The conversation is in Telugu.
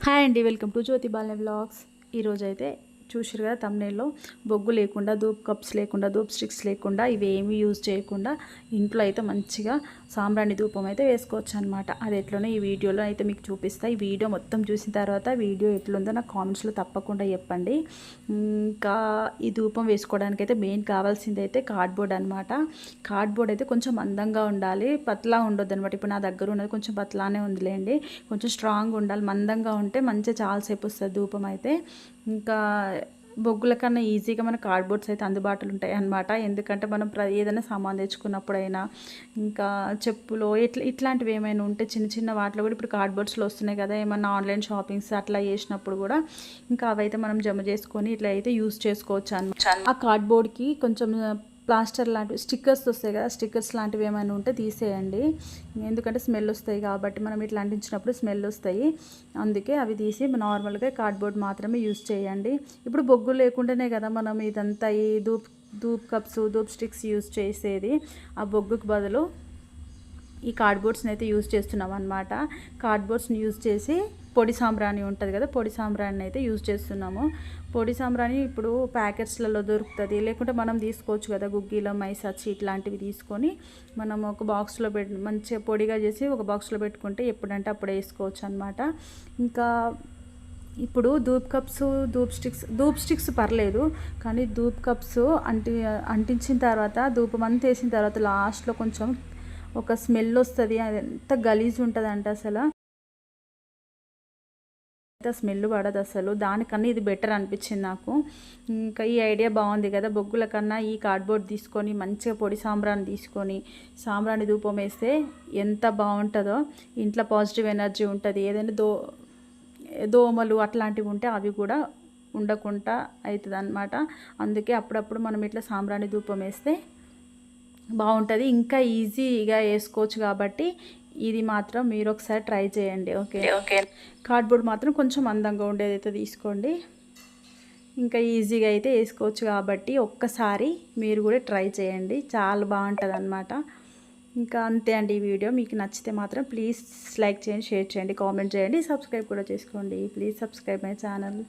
హాయ్ అండి వెల్కమ్ టు జ్యోతి బాలనే బ్లాగ్స్ ఈరోజైతే చూసారు కదా తమ్నేల్లో బొగ్గు లేకుండా ధూప్ కప్స్ లేకుండా ధూప్ స్టిక్స్ లేకుండా ఇవి ఏమీ యూజ్ చేయకుండా ఇంట్లో అయితే మంచిగా సాంబ్రాణి ధూపం అయితే వేసుకోవచ్చు అనమాట అది ఎట్లనో ఈ వీడియోలో అయితే మీకు చూపిస్తా. ఈ వీడియో మొత్తం చూసిన తర్వాత వీడియో ఎట్లుందో నాకు కామెంట్స్లో తప్పకుండా చెప్పండి. ఇంకా ఈ ధూపం వేసుకోవడానికి అయితే మెయిన్ కావాల్సింది అయితే కార్డ్బోర్డ్ అనమాట కార్డ్బోర్డ్ అయితే కొంచెం అందంగా ఉండాలి. పతలా ఉండొద్దు అనమాట ఇప్పుడు నా దగ్గర ఉన్నది కొంచెం పతలానే ఉందిలేండి. కొంచెం స్ట్రాంగ్ ఉండాలి. మందంగా ఉంటే మంచిగా చాలాసేపు వస్తుంది ధూపం అయితే. ఇంకా బొగ్గుల కన్నా ఈజీగా మన కార్డ్బోర్డ్స్ అయితే అందుబాటులో ఉంటాయి అన్నమాట. ఎందుకంటే మనం ప్ర ఏదైనా సామాన్ తెచ్చుకున్నప్పుడైనా ఇంకా చెప్పులో ఇట్లా ఇట్లాంటివి ఏమైనా ఉంటే చిన్న చిన్న వాటిలో కూడా ఇప్పుడు కార్డ్బోర్డ్స్లో వస్తున్నాయి కదా ఏమన్నా ఆన్లైన్ షాపింగ్స్ అట్లా చేసినప్పుడు కూడా ఇంకా అవైతే మనం జమ చేసుకొని ఇట్లా అయితే యూస్ చేసుకోవచ్చు అనమాట ఆ కార్డ్బోర్డ్కి కొంచెం ప్లాస్టర్ లాంటివి స్టిక్కర్స్ వస్తాయి కదా స్టిక్కర్స్ లాంటివి ఏమైనా ఉంటే తీసేయండి. ఎందుకంటే స్మెల్ వస్తాయి కాబట్టి మనం ఇట్లా అంటించినప్పుడు స్మెల్ వస్తాయి. అందుకే అవి తీసి నార్మల్గా కార్డ్బోర్డ్ మాత్రమే యూజ్ చేయండి. ఇప్పుడు బొగ్గు లేకుండానే కదా మనం ఇదంతా ఈ dhoop dhoop cups dhoop sticks use చేసేది. ఆ బొగ్గుకు బదులు ఈ కార్డ్బోర్డ్స్ని అయితే యూజ్ చేస్తున్నాం అనమాట కార్డ్బోర్డ్స్ని యూజ్ చేసి పొడి సాంబ్రాణి ఉంటుంది కదా పొడి సాంబ్రాణి అయితే యూజ్ చేస్తున్నాము. పొడి సాంబ్రాణి ఇప్పుడు ప్యాకెట్స్లలో దొరుకుతుంది. లేకుంటే మనం తీసుకోవచ్చు కదా గుగ్గిలో మైసచ్చి ఇట్లాంటివి తీసుకొని మనం ఒక బాక్స్లో పెట్టి మంచిగా పొడిగా చేసి ఒక బాక్స్లో పెట్టుకుంటే ఎప్పుడంటే అప్పుడు వేసుకోవచ్చు అనమాట ఇంకా ఇప్పుడు dhoop cups dhoop sticks dhoop sticks పర్లేదు. కానీ ధూప్ కప్స్ అంటి అంటించిన తర్వాత ధూపం అంతా వేసిన తర్వాత లాస్ట్లో కొంచెం ఒక స్మెల్ వస్తుంది అది ఎంత గలీజ్ ఉంటుంది అంట అసలు. ఎంత స్మెల్ పడదు అసలు. దానికన్నా ఇది బెటర్ అనిపించింది నాకు. ఇంకా ఈ ఐడియా బాగుంది కదా బొగ్గుల కన్నా ఈ కార్డ్బోర్డ్ తీసుకొని మంచిగా పొడి సాంబ్రాన్ని తీసుకొని సాంబ్రాన్ని ధూపం వేస్తే ఎంత బాగుంటుందో. ఇంట్లో పాజిటివ్ ఎనర్జీ ఉంటుంది. ఏదైనా దో దోమలు అట్లాంటివి ఉంటే అవి కూడా ఉండకుండా అవుతుంది అందుకే అప్పుడప్పుడు మనం ఇట్లా సాంబ్రాణి ధూపం వేస్తే బాగుంటుంది. ఇంకా ఈజీగా వేసుకోవచ్చు కాబట్టి ఇది మాత్రం మీరు ఒకసారి ట్రై చేయండి. ఓకే? ఓకే కార్డ్బోర్డ్ మాత్రం కొంచెం అందంగా ఉండేది అయితే తీసుకోండి. ఇంకా ఈజీగా అయితే వేసుకోవచ్చు కాబట్టి ఒక్కసారి మీరు కూడా ట్రై చేయండి. చాలా బాగుంటుంది అనమాట ఇంకా అంతే అండి ఈ వీడియో. మీకు నచ్చితే మాత్రం ప్లీజ్ లైక్ చేయండి షేర్ చేయండి కామెంట్ చేయండి. సబ్స్క్రైబ్ కూడా చేసుకోండి. Please subscribe my channel.